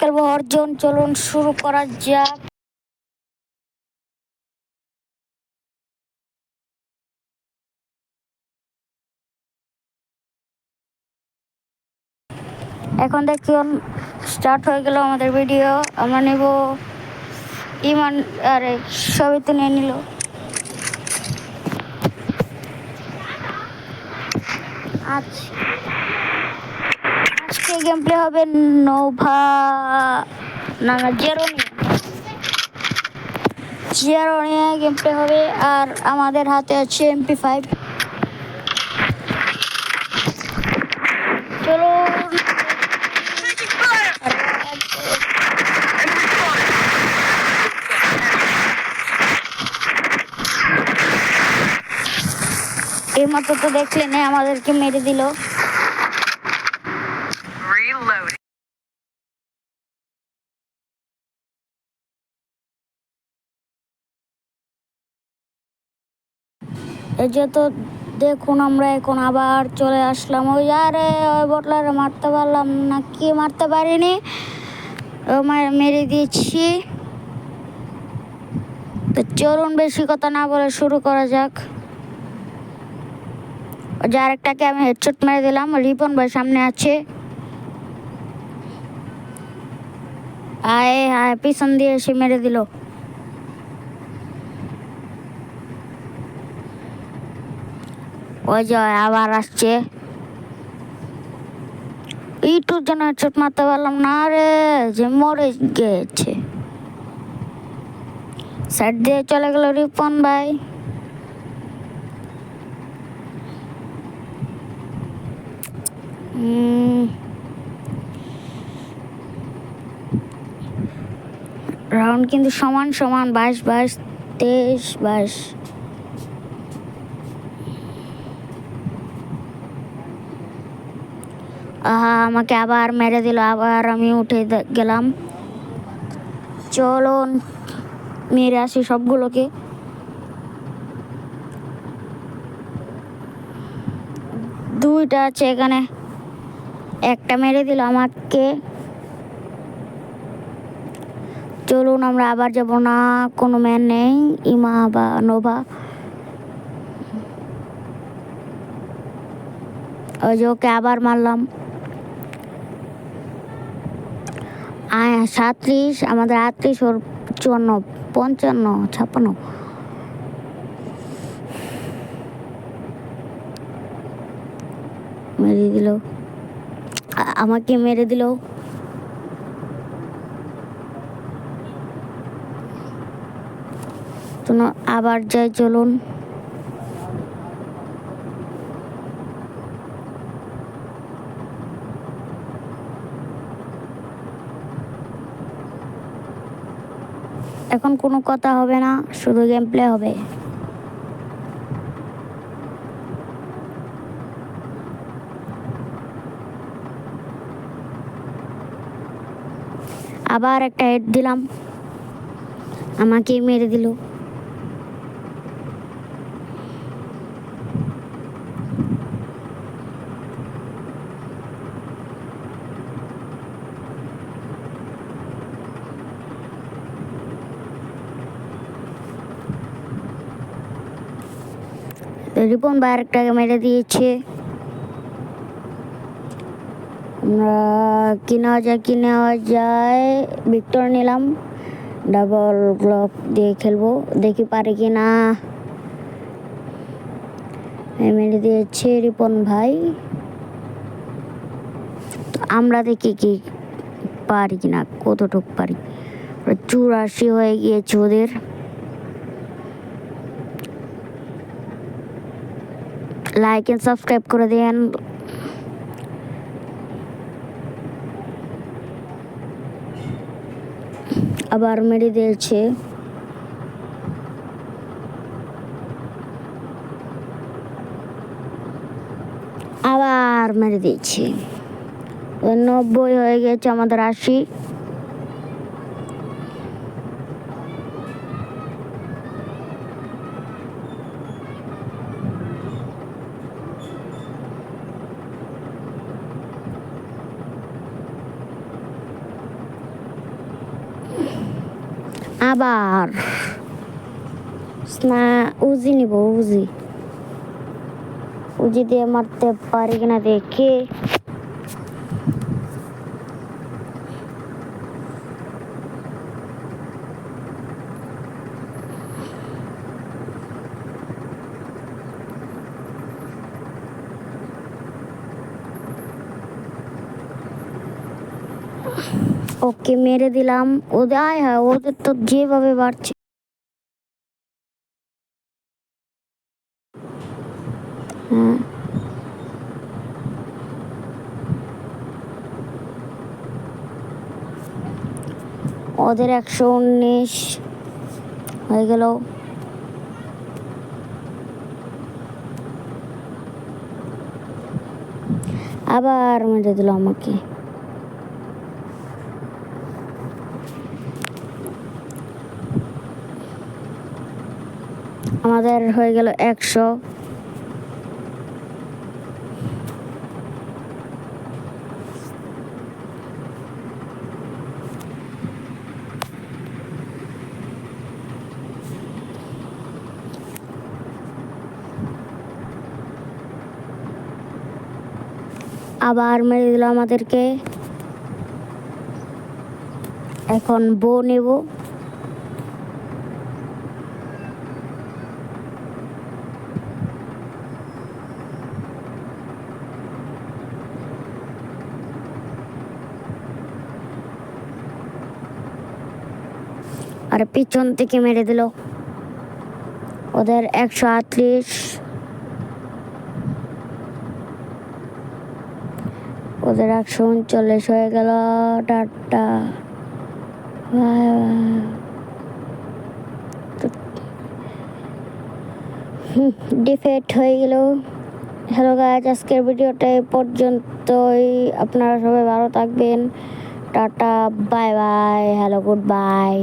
খেলব অর্জুন চলুন শুরু করা যাক। এখন দেখি স্টার্ট হয়ে গেল আমাদের ভিডিও আমরা নেব ইমান, আরে, সবই তো নিয়ে নিল। আচ্ছা। আজকে গেম প্লে হবে নোভা না না জেরো জেরো নিয়ে গেম প্লে হবে আর আমাদের হাতে আছে এমপি ফাইভ চলো। এই মাত্র তো দেখলেন, আমাদেরকে মেরে দিল। এই যে তো দেখুন আমরা এখন আবার চলে আসলাম। ওই আরে, ওই বটলারে মারতে পারলাম না, কি মারতে পারিনি? মেরে দিয়েছি। তো চলুন বেশি কথা না বলে শুরু করা যাক। ওই যে আরেকটাকে আমি হেডশট মেরে দিলাম, রিপন ভাই সামনে আছে। আয় আয়, পিছন দিয়ে এসে মেরে দিল। ওই যে আবার আসছে। ইটুর জন্য হেডশট মারতে পারলাম না রে, যে মরে গেছে। সাইড দিয়ে চলে গেল রিপন ভাই। রাউন্ড কিন্তু সমান সমান, বাইশ বাইশ, তেইশ, বাইশ। আহা, আমাকে আবার মেরে দিল, আবার আমি উঠে গেলাম। চলুন, মেরে আসি সবগুলোকে। দুইটা আছে এখানে। একটা মেরে দিল আমাকে। চলুন, আমরা আবার যাব। না, কোনো ম্যান নেই। ইমা বা নোভা। ওই যে ওকে আবার মারলাম। আয় সাতত্রিশ আমাদের আটত্রিশ, ওর চুয়ান্ন, পঞ্চান্ন, ছাপ্পান্ন। মেরে দিল। আমাকে মেরে দিল। আবার যাই চলুন এখন কোনো কথা হবে না, শুধু গেম প্লে হবে। আবার একটা হেড দিলাম। আমাকে মেরে দিল। রিপন ভাই আরেকটাকে মেরে দিয়েছে। আমরা কি নেওয়া যায়, কি নেওয়া যায়? ভিক্টর নিলাম। ডাবল গ্লক দিয়ে খেলব। দেখি পারে কি না। মেরে দিয়েছে রিপন ভাই। আমরা দেখি কি পারি কিনা, কতটুক পারি। চুরাশি হয়ে গিয়েছে ওদের। লাইক এন্ড সাবস্ক্রাইব করে দেন আবার মেরে দিয়েছে। আবার মেরে দিয়েছে। নব্বই হয়ে গেছে আমাদের আশি। আবার স্না উজি নিব উজি উজি দিয়ে মারতে পারি কিনা দেখি ওকে মেরে দিলাম। ওদের আয় হ্যাঁ ওদের তো যেভাবে বাড়ছে। হ্যাঁ। ওদের একশো উনিশ হয়ে গেল। আবার মেরে দিল আমাকে। আমাদের হয়ে গেল একশো। আবার মেরে দিল আমাদেরকে। এখন বউ নেব। আর পিছন থেকে মেরে দিল। ওদের একশো আটত্রিশ। ওদের একশো উনচল্লিশ হয়ে গেল। টাটা। ডিফেক্ট হয়ে গেল। হ্যালো গাছ আজকের ভিডিওটা এই পর্যন্তই। আপনারা সবাই ভালো থাকবেন। Tata, bye bye. Hello, goodbye.